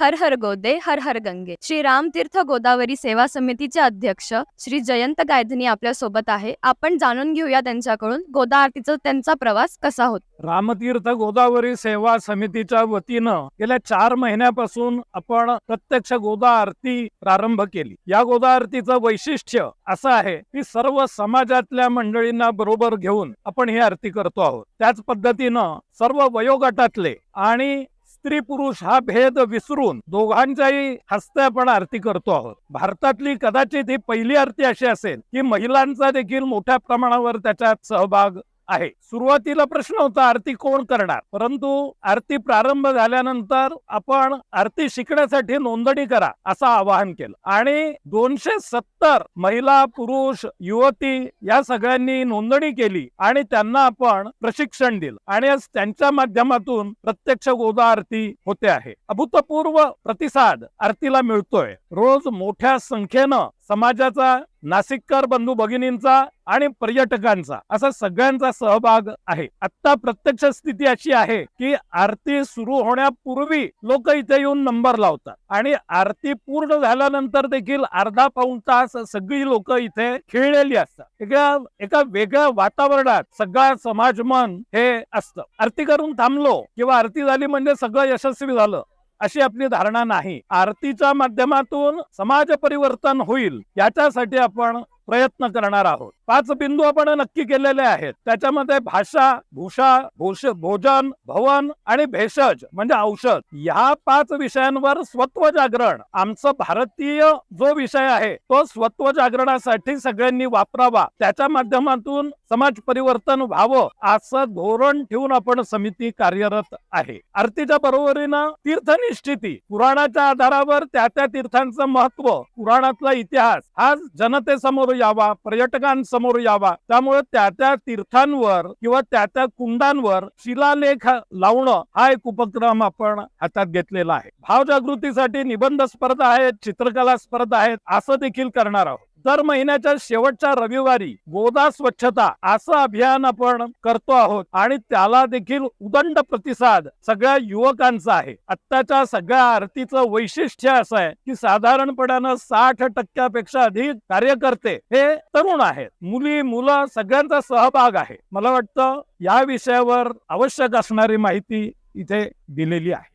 हर हर गोदे हर हर गंगे. श्री रामतीर्थ गोदावरी सेवा समितीचे अध्यक्ष श्री जयंत गायधनी आपल्यासोबत आहे. आपण जाणून घेऊया त्यांच्याकडून गोदा आरतीचा त्यांचा प्रवास कसा होत. रामतीर्थ गोदावरी सेवा समितीच्या वतीनं गेल्या चार महिन्यापासून आपण प्रत्यक्ष गोदा आरती प्रारंभ केली. या गोदा आरतीचं वैशिष्ट्य असं आहे की सर्व समाजातल्या मंडळींना बरोबर घेऊन आपण ही आरती करतो आहोत. त्याच पद्धतीनं सर्व वयोगटातले आणि स्त्री पुरुष हा भेद विसरून दोघांच्याही हस्ते आपण आरती करतो आहोत. भारतातली कदाचित ही पहिली आरती अशी असेल की महिलांचा देखील मोठ्या प्रमाणावर त्याच्यात सहभाग आहे. सुरुवातीला प्रश्न होता आरती कोण करणार? परंतु आरती प्रारंभ झाल्यानंतर आपण आरती शिकण्यासाठी नोंदणी करा असं आवाहन केलं. आणि दोनशे सत्तर महिला पुरुष युवती या सगळ्यांनी नोंदणी केली आणि त्यांना आपण प्रशिक्षण दिलं. आणि आज त्यांच्या माध्यमातून प्रत्यक्ष गोदा आरती होते आहे. अभूतपूर्व प्रतिसाद आरतीला मिळतोय. रोज मोठ्या संख्येनं समाजाचा नाशिककर बंधू भगिनींचा आणि पर्यटकांचा असा सगळ्यांचा सहभाग आहे. आता प्रत्यक्ष स्थिती अशी आहे की आरती सुरू होण्यापूर्वी लोक इथे येऊन नंबर लावतात आणि आरती पूर्ण झाल्यानंतर देखील अर्धा पाऊण तास सगळी लोक इथे खेळलेली असतात. एका एका वेगळ्या वातावरणात सगळा समाज मन हे असतं. आरती करून थांबलो किंवा आरती झाली म्हणजे सगळं यशस्वी झालं. अशी आपली धारणा नाही. आरतीच्या माध्यमातून समाज परिवर्तन होईल याच्यासाठी आपण प्रयत्न करणार आहोत. पाच बिंदू आपण नक्की केलेले आहेत. त्याच्यामध्ये भाषा भूषा भूष भोजन भवन आणि भेषज म्हणजे औषध. या पाच विषयांवर स्वत्व जागरण आमचं भारतीय जो विषय आहे तो स्वत्व जागरणासाठी सगळ्यांनी वापरावा. त्याच्या माध्यमातून समाज परिवर्तन व्हावं असं धोरण ठेवून आपण समिती कार्यरत आहे. आरतीच्या बरोबरीनं तीर्थनिष्ठिती पुराणाच्या आधारावर त्या त्या तीर्थांचं महत्त्व पुराणातला इतिहास हा जनतेसमोर यावा पर्यटकांसमोर यावा. त्यामुळे त्या त्या तीर्थांवर किंवा त्या त्या कुंडांवर शिलालेख लावणं हा एक उपक्रम आपण हातात घेतलेला आहे. भाव जागृतीसाठी निबंध स्पर्धा आहेत चित्रकला स्पर्धा आहेत असं देखील करणार आहोत. दर महिन्याच्या शेवटच्या रविवारी गोदा स्वच्छता असं अभियान आपण करतो आहोत आणि त्याला देखील उदंड प्रतिसाद सगळ्या युवकांचा आहे. आत्ताच्या सगळ्या आरतीचं वैशिष्ट्य असं आहे की साधारणपणानं साठ टक्क्यापेक्षा अधिक कार्यकर्ते हे तरुण आहेत. मुली मुलं सगळ्यांचा सहभाग आहे. मला वाटतं या विषयावर आवश्यक असणारी माहिती इथे दिलेली आहे.